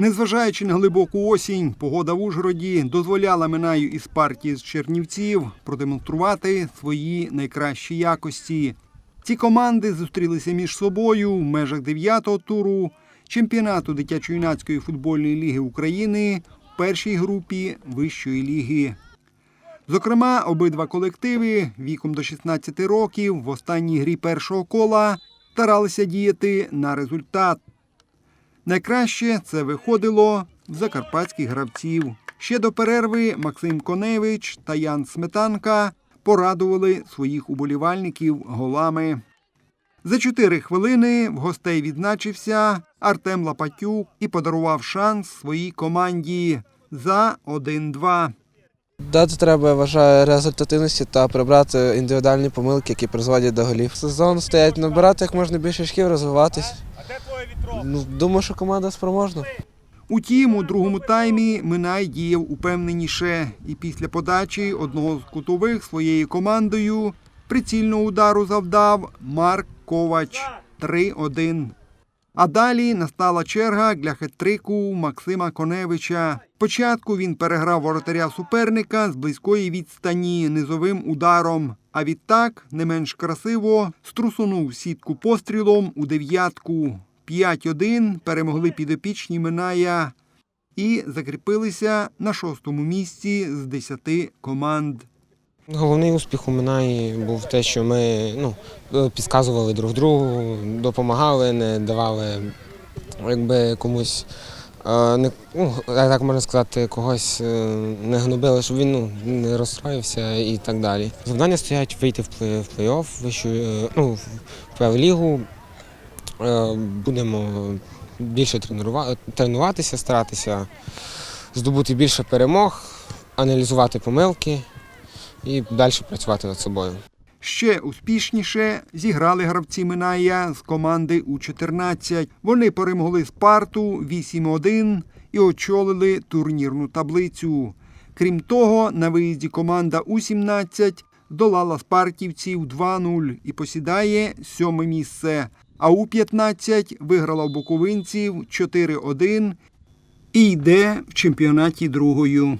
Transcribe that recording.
Незважаючи на глибоку осінь, погода в Ужгороді дозволяла Минаю із партії з Чернівців продемонструвати свої найкращі якості. Ці команди зустрілися між собою в межах дев'ятого туру чемпіонату дитячо-юнацької футбольної ліги України в першій групі вищої ліги. Зокрема, обидва колективи віком до 16 років в останній грі першого кола старалися діяти на результат. Найкраще це виходило в закарпатських гравців. Ще до перерви Максим Коневич та Ян Сметанка порадували своїх уболівальників голами. За чотири хвилини в гостей відзначився Артем Лапатюк і подарував шанс своїй команді за 1-2. Дати треба, я вважаю, результативності та прибрати індивідуальні помилки, які призводять до голів. Сезон стоять набирати як можна більше очків, розвиватись. Ну, думаю, що команда спроможна. Утім, у другому таймі Минай діяв упевненіше і після подачі одного з кутових своєю командою прицільного удару завдав Марк Ковач 3-1. А далі настала черга для хет-трику Максима Коневича. Спочатку він переграв воротаря суперника з близької відстані низовим ударом, а відтак, не менш красиво, струсунув сітку пострілом у дев'ятку. 5-1 перемогли підопічні Миная і закріпилися на шостому місці з 10 команд. Головний успіх у Минаї був те, що ми ну, підказували друг другу, допомагали, не давали якби комусь, е, не, ну, так можна сказати, когось е, не гнобили, щоб він ну, не розстроївся і так далі. Завдання стоять вийти в плей- в плей-офф, вищу, е, ну, в Прем'єр-лігу. Е, Будемо більше тренува- тренуватися, старатися здобути більше перемог, аналізувати помилки і далі працювати над собою. Ще успішніше зіграли гравці Миная з команди У-14. Вони перемогли Спарту 8-1 і очолили турнірну таблицю. Крім того, на виїзді команда У-17 здолала спартівців 2-0 і посідає сьоме місце. А У-15 виграла у буковинців 4-1 і йде в чемпіонаті другою.